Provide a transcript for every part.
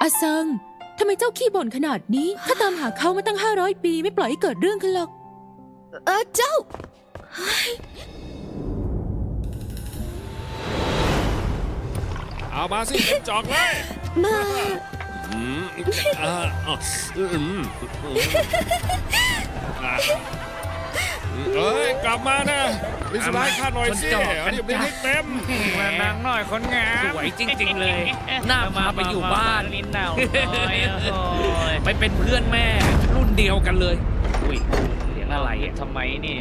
อาซัง ทำไมเจ้าขี้บ่นขนาดนี้ถ้าตามหาเขามาตั้ง500ปีไม่ปล่อยให้เกิดเรื่องขึ้นหรอก เออเจ้า เอามาสิจอกเลยมา อืมอ่าอะอืมอืมอะเอ้ย กลับมานะ ลิสไลด์ข้าหน่อยสิคนจอกอันนี้ให้เต็มมานางน้อยคนงามสวยจริง ๆ เลยน่าพาไปอยู่บ้านนิดหน่อยไปเป็นเพื่อนแม่ รุ่นเดียวกันเลยอุ้ยเสียงอะไรอะทำไมเนี่ย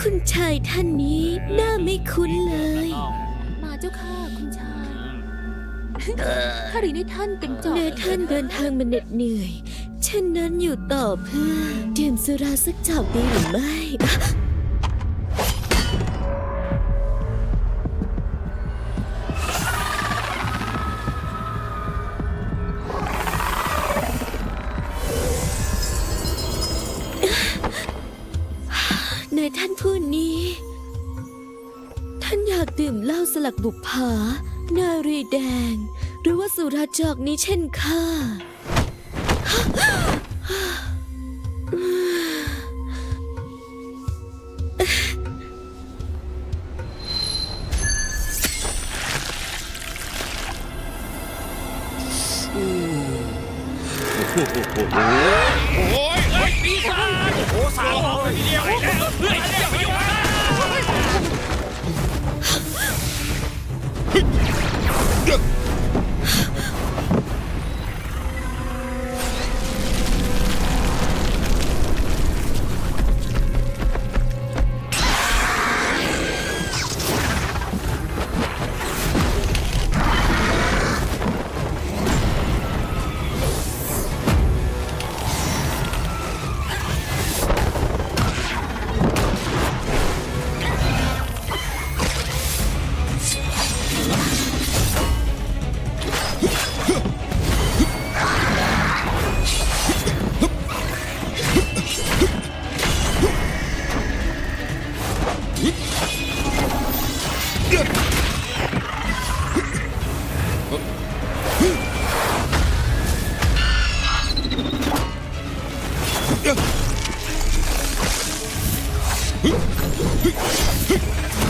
คุณชายท่านนี้หน้าไม่คุ้นเลย มาเจ้าค่ะคุณชายข้าเรียนให้ท่านเป็นจอบเนท่านเดินทางมาเหน็ดเหนื่อย เช่นนั้นอยู่ต่อเพื่อดื่มสุราสักจอกดีหรือไม่ ในท่านผู้นี้ ท่านอยากดื่มเหล้าสลักบุปผา นารีแดง หรือว่าสุราจอกนี้เช่นข้า โอ้ยเอ้ปีศาจโอ้สาวทีเดียวเฮ้ยเฮ้ยไม่อยู่นะห นี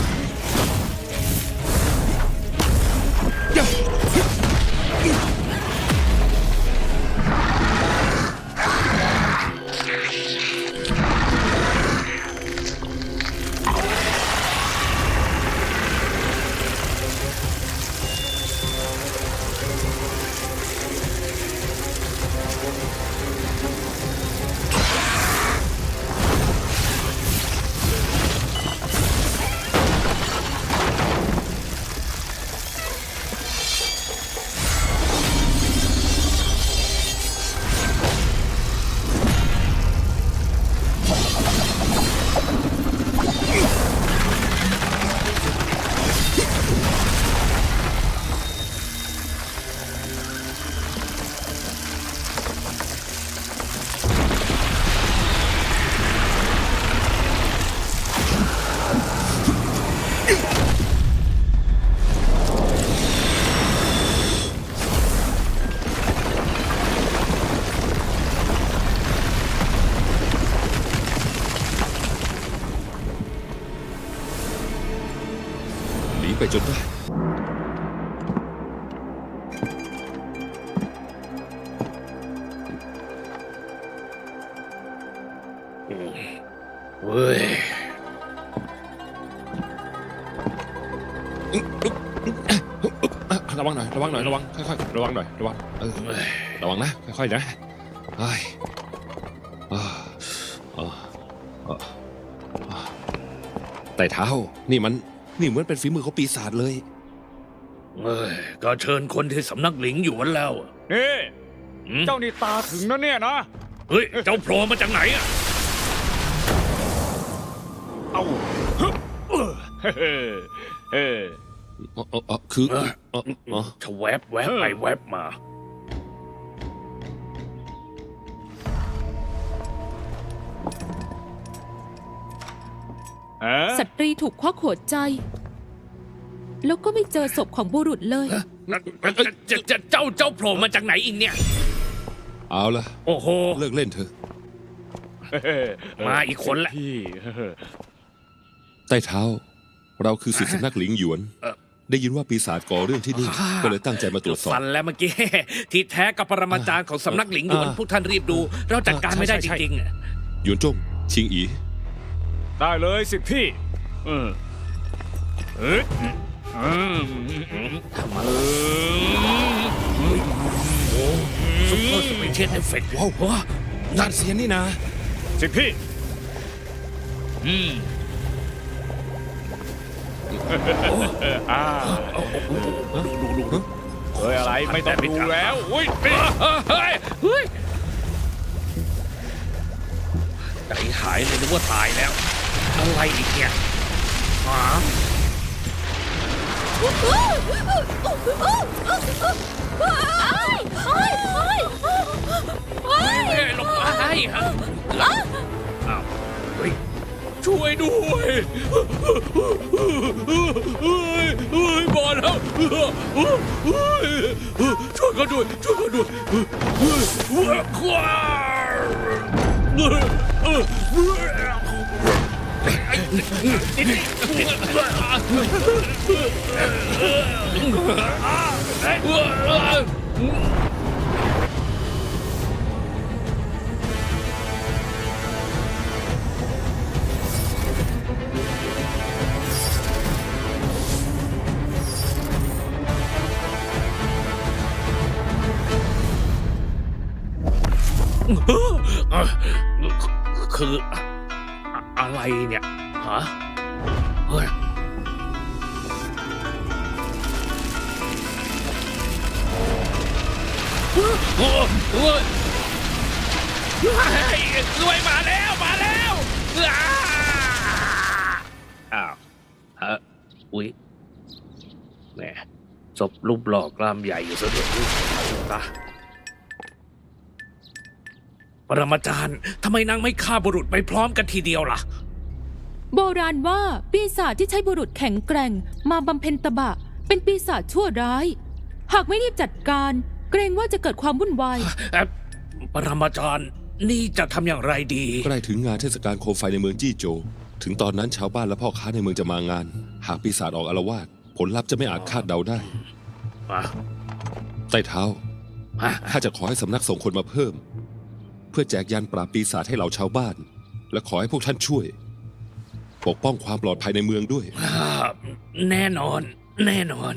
ไปจนได้ เว้ย ระวังหน่อย ระวังหน่อย ระวัง ค่อยๆ ระวังหน่อย ระวัง เออ ระวังนะ ค่อยๆ นะไอ้ยอ่าอ่าอ่าอ่าไต่เท้า นี่มัน นี่เหมือนเป็นฝีมือของปีศาจเลย เอ้ยก็เชิญคนที่สำนักหลิงอยู่วันแล้วอะนี่หืมเจ้านี่ตาถึงนะเนี่ยนะ เฮ้ย เจ้าโผล่มาจากไหนอะเอาเฮ้อเฮ้อเฮ้อ อ๋ออ๋ออ๋อคือเอออ๋ออ๋อ ชะแวบแวบไปแวบมา สตรีถูกควักหัวใจ แล้วก็ไม่เจอศพของบุรุษเลยเจ้าเจ้าเจ้าเจ้าโผล่มาจากไหนอีกเนี่ย เอาละโอ้โห เลิกเล่นเถอะมาอีกคนละพี่ใต้เท้า เราคือสิทธิสำนักหลิงหยวนเอ่อได้ยินว่าปีศาจก่อเรื่องที่นี่ ก็เลยตั้งใจมาตรวจสอบฟันแล้วเมื่อกี้ที่แท้กับปรมาจารย์ของสำนักหลิงหยวนอ่าพวกท่านรีบดู เราจัดการไม่ได้ใช่จใช่ริงๆอะหยวนจงชิงอี ได้เลยสิพี่เออเฮ้ยอืมซุปเปอร์สเปเชียลเอฟเฟกต์ว้าวว้าวงานเสียนี่นะ สิพี่อืมอ่าดูดูดู เฮ้ยอะไรไม่ต้องดูแล้วอุ้ยเฮ้ยเฮ้ยเฮ้ยใจหายเลยนึกว่าตายแล้ว อะไรอีกเนี่ยหาเฮ้ยลงมาให้ฮะอ้าวเฮ้ยช่วยด้วยเฮ้ยเฮ้ยบอลแล้วช่วยกันด้วยช่วยกันด้วยเฮ้ยเฮ้ยว้าว เอ่อคืออะอะไรเนี่ย ฮะเฮ้ยโอ้โหเฮ้ยรวยมาแล้วมาแล้วอ้าอ้าวฮะอุ้ยแหมศพรูปหล่อกล้ามใหญ่อยู่ซะด้วยตาปรมาจารย์ทำไมนางไม่ฆ่าบุรุษไปพร้อมกันทีเดียวล่ะ โบราณว่าปีศาจที่ใช้บุรุษแข็งแกร่ง มาบำเพ็ญตบะ เป็นปีศาจชั่วร้าย หากไม่รีบจัดการ เกรงว่าจะเกิดความวุ่นวายเอ่อปรมาจารย์นี่จะทำอย่างไรดี ใกล้ถึงงานเทศกาลโคมไฟในเมืองจี้โจวถึงตอนนั้นชาวบ้านและพ่อค้าในเมืองจะมางาน หากปีศาจออกอาละวาดผลลัพธ์จะไม่อาจคาดเดาได้ อะใต้เท้าฮะข้าจะขอให้สำนักส่งคนมาเพิ่ม เพื่อแจกยันปราบปีศาจให้เหล่าชาวบ้าน และขอให้พวกท่านช่วย ปกป้องความปลอดภัยในเมืองด้วย อ่าแน่นอน แน่นอน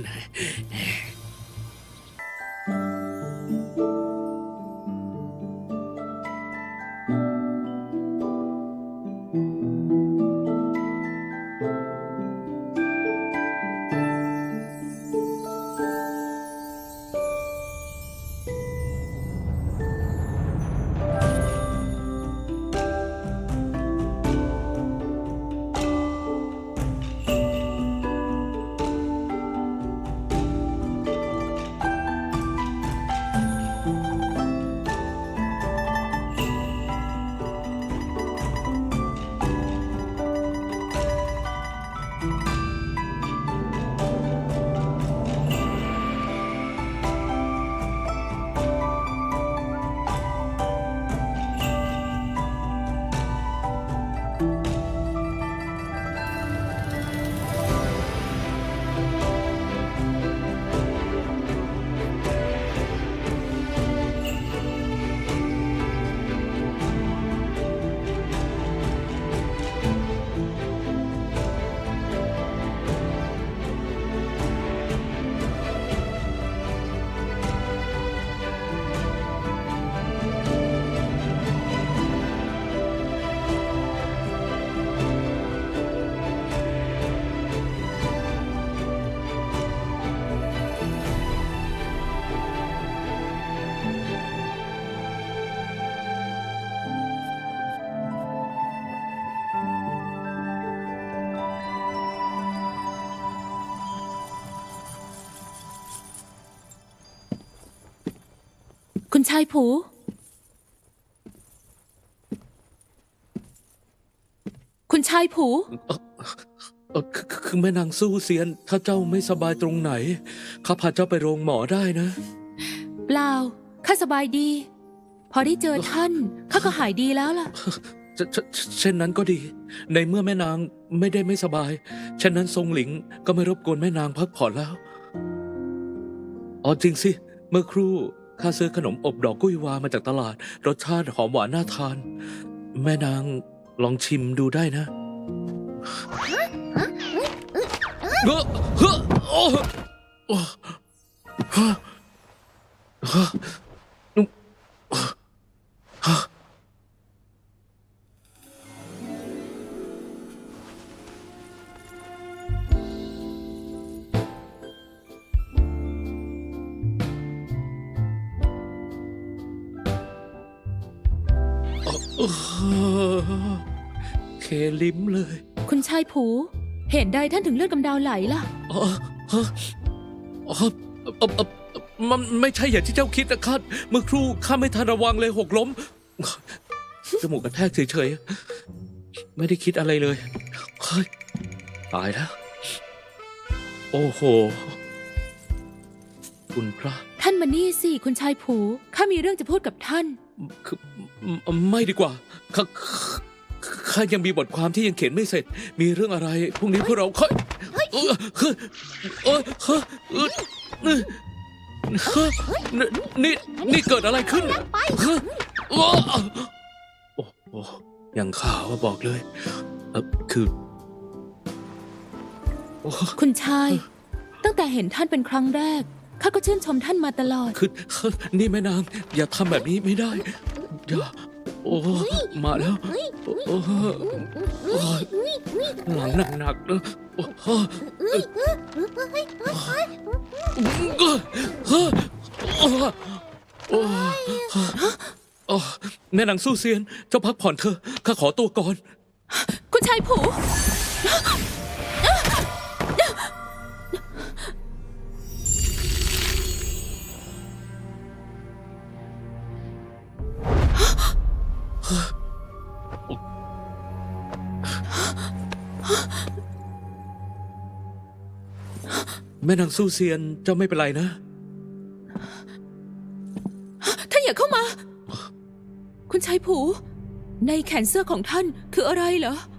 คุณชายผู คุณชายผู เออคือคือคือแม่นางสู้เซียน ถ้าเจ้าไม่สบายตรงไหน ข้าพาเจ้าไปโรงหมอได้นะ เปล่า ข้าสบายดี พอได้เจอท่าน ข้าก็หายดีแล้วล่ะ เชเชเช่นนั้นก็ดี ในเมื่อแม่นางไม่ได้ไม่สบายเช่นนั้นทรงหลิงก็ไม่รบกวนแม่นางพักผ่อนแล้ว อ๋อจริงสิ เมื่อครู่ ข้าซื้อขนมอบดอกกุ้ยวามาจากตลาด รสชาติหอมหวานน่าทาน แม่นางลองชิมดูได้นะเฮ้อเฮ้อโอ้เฮ้อ เออเคลิ้มเลย คุณชายผู เหตุใดท่านถึงเลือดกำเดาไหลล่ะ อ๋อฮะอ๋อเอ่อเอ่อเอ่อมันไม่ใช่อย่างที่เจ้าคิดนะคัดเมื่อครู่ข้าไม่ทันระวังเลยหกล้ม จมูกกระแทกเฉยๆ ไม่ได้คิดอะไรเลย เฮ้ย ตายแล้ว โอ้โห คุณพระ ท่านมานี่สิคุณชายผูข้ามีเรื่องจะพูดกับท่าน คือไม่ดีกว่าข้าข้ายังมีบทความที่ยังเขียนไม่เสร็จ มีเรื่องอะไรพรุ่งนี้พวกเราค่อยเออเออเออเออนี่นี่เกิดอะไรขึ้นเฮ้ยโอ้โอ้โอ้ยังข่าวบอกเลยคือ คุณชาย ตั้งแต่เห็นท่านเป็นครั้งแรก ข้าก็ชื่นชมท่านมาตลอด คือนี่แม่นาง อย่าทำแบบนี้ไม่ได้อย่าโอ้มาแล้วโอ้โอ้ยหลังหนักหนักๆนะโอ้โอ้โอ้โอ้แม่นางสู้เซียน เจ้าพักผ่อนเถอะข้าขอตัวก่อน คุณชายผู แม่นางสู้เซียนเจ้าไม่เป็นไรนะ ท่านอย่าเข้ามา คุณชายผู ในแขนเสื้อของท่านคืออะไรเหรอ